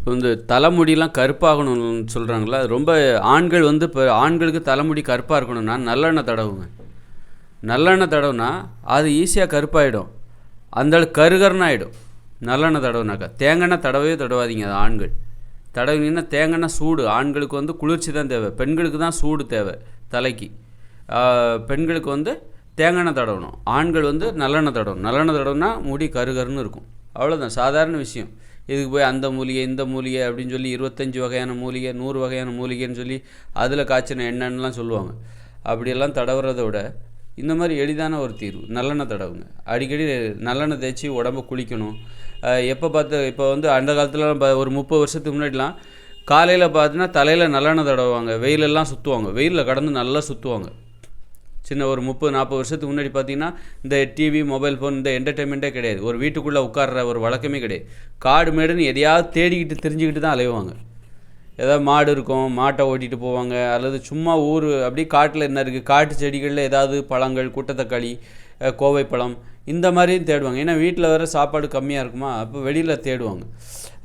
இப்போ இந்த தலைமுடிலாம் கருப்பாகணும்னு சொல்கிறாங்களா ரொம்ப ஆண்கள் வந்து இப்போ ஆண்களுக்கு தலைமுடி கருப்பாக இருக்கணும்னா நல்லெண்ணெய் தடவுங்க. நல்லெண்ணெய் தடவுனா அது ஈஸியாக கருப்பாயிடும். அந்த அளவுக்கு கருகருன்னு ஆகிடும் நல்லெண்ணெய் தடவுனாக்கா. தேங்காய் தடவவே தடவாதீங்க அது ஆண்கள். தடவினீங்கன்னா தேங்காய் சூடு. ஆண்களுக்கு வந்து குளிர்ச்சி தான் தேவை. பெண்களுக்கு தான் சூடு தேவை தலைக்கு. பெண்களுக்கு வந்து தேங்காய் தடவணும். ஆண்கள் வந்து நல்லெண்ணெய் தடவணும். நல்லெண்ணெய் தடவுனா முடி கருகருன்னு இருக்கும். அவ்வளோதான் சாதாரண விஷயம். இதுக்கு போய் அந்த மூலிகை இந்த மூலிகை அப்படின்னு சொல்லி இருபத்தஞ்சி வகையான மூலிகை நூறு வகையான மூலிகைன்னு சொல்லி அதில் காய்ச்சின என்னன்னுலாம் சொல்லுவாங்க. அப்படியெல்லாம் தடவுறதை விட இந்த மாதிரி எளிதான ஒரு தீர்வு நல்லெண்ணெய் தடவுங்க. அடிக்கடி நல்லெண்ணெய் தேய்ச்சி உடம்ப குளிக்கணும். எப்போ பார்த்து இப்போ வந்து அந்த காலத்துலலாம் ஒரு முப்பது வருஷத்துக்கு முன்னாடிலாம் காலையில் பார்த்தீங்கன்னா தலையில் நல்லெண்ணெய் தடவுவாங்க. வெயிலெல்லாம் சுற்றுவாங்க வெயிலில் கடந்து நல்லா சுற்றுவாங்க சின்ன ஒரு முப்பது நாற்பது வருஷத்துக்கு முன்னாடி பார்த்தீங்கன்னா இந்த டிவி மொபைல் ஃபோன் இந்த என்டர்டைன்மெண்ட்டே கிடையாது. ஒரு வீட்டுக்குள்ளே உட்கார்ற ஒரு வழக்கமே கிடையாது. காடு மேடுன்னு எதையாவது தேடிக்கிட்டு தெரிஞ்சுக்கிட்டு தான் அலைவாங்க. ஏதாவது மாடு இருக்கும் மாட்டை ஓட்டிகிட்டு போவாங்க அல்லது சும்மா ஊர் அப்படியே காட்டில் என்ன இருக்குது காட்டு செடிகளில் ஏதாவது பழங்கள் குட்டத்தக்காளி கோவைப்பழம் இந்த மாதிரியும் தேடுவாங்க. ஏன்னா வீட்டில் வேறு சாப்பாடு கம்மியாக இருக்குமா? அப்போ வெளியில் தேடுவாங்க.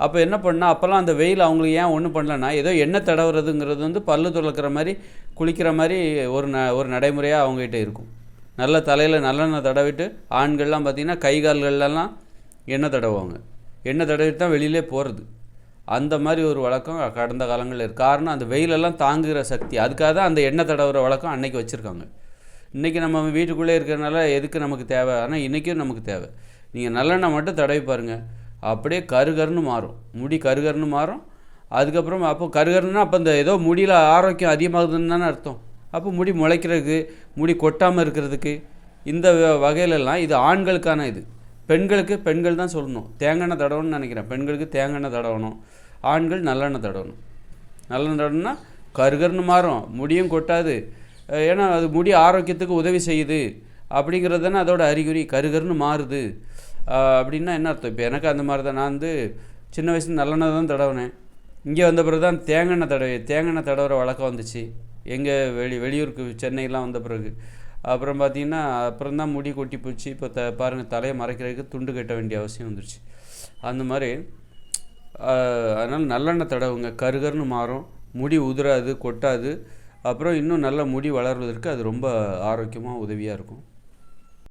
அப்போ என்ன பண்ணால் அப்போல்லாம் அந்த வெயில் அவங்களுக்கு ஏன் ஒன்றும் பண்ணலன்னா ஏதோ எண்ணெய் தடவுறதுங்கிறது வந்து பல்லு துளக்கிற மாதிரி குளிக்கிற மாதிரி ஒரு ந ஒரு நடைமுறையாக அவங்ககிட்ட இருக்கும். நல்ல தலையில் நல்லெண்ணெய் தடவிட்டு ஆண்கள்லாம் பார்த்திங்கன்னா கை கால்கள்லாம் எண்ணெய் தடவுவாங்க. எண்ணெய் தடவிட்டு தான் வெளியிலே போகிறது அந்த மாதிரி ஒரு வழக்கம் கடந்த காலங்களில் இருக்குது காரணம் அந்த வெயிலெல்லாம் தாங்குகிற சக்தி. அதுக்காக தான் அந்த எண்ணெய் தடவுற வழக்கம் அன்னைக்கு வச்சுருக்காங்க. இன்றைக்கி நம்ம வீட்டுக்குள்ளே இருக்கிறனால எதுக்கு நமக்கு தேவை? ஆனால் இன்றைக்கும் நமக்கு தேவை. நீங்கள் நல்லெண்ணெய் மட்டும் தடவி பாருங்கள் அப்படியே கருகருன்னு மாறும். முடி கருகருன்னு மாறும். அதுக்கப்புறம் அப்போ கருகருன்னா அப்போ இந்த ஏதோ முடியில் ஆரோக்கியம் அதிகமாகுதுன்னு தானே அர்த்தம். அப்போ முடி முளைக்கிறதுக்கு முடி கொட்டாமல் இருக்கிறதுக்கு இந்த வ- வகையிலெல்லாம் இது ஆண்களுக்கான இது. பெண்களுக்கு பெண்கள் தான் சொல்லணும். தேங்காய் தடவணும்னு நினைக்கிறேன். பெண்களுக்கு தேங்காய் தடவணும். ஆண்கள் நல்லெண்ணெய் தடவணும். நல்லெண்ணெய் தடவுனா கருகருன்னு மாறும். முடியும் கொட்டாது. ஏன்னா அது முடி ஆரோக்கியத்துக்கு உதவி செய்யுது. அப்படிங்கிறது தானே அதோட அறிகுறி. கருகருன்னு மாறுது. அப்படின்னா என்ன அர்த்தம்? இப்போ எனக்கு அந்த மாதிரி தான். நான் வந்து சின்ன வயசுல நல்லெண்ணெய் தான் தடவினேன். இங்கே வந்த பிறகு தான் தேங்காய் தடவை தேங்காய் தடவுற வழக்கம் வந்துச்சு. எங்கே வெளி வெளியூருக்கு சென்னையெலாம் வந்த பிறகு. அப்புறம் பார்த்திங்கன்னா அப்புறம் தான் முடி கொட்டி போச்சு. இப்போ த பாருங்கள் தலையை மறைக்கிறதுக்கு துண்டு கட்ட வேண்டிய அவசியம் வந்துருச்சு. அந்த மாதிரி அதனால் நல்லெண்ணெய் தடவுங்க. கருகருன்னு மாறும். முடி உதிராது கொட்டாது. அப்புறம் இன்னும் நல்ல முடி வளர்வதற்கு அது ரொம்ப ஆரோக்கியமாக உதவியாக இருக்கும்.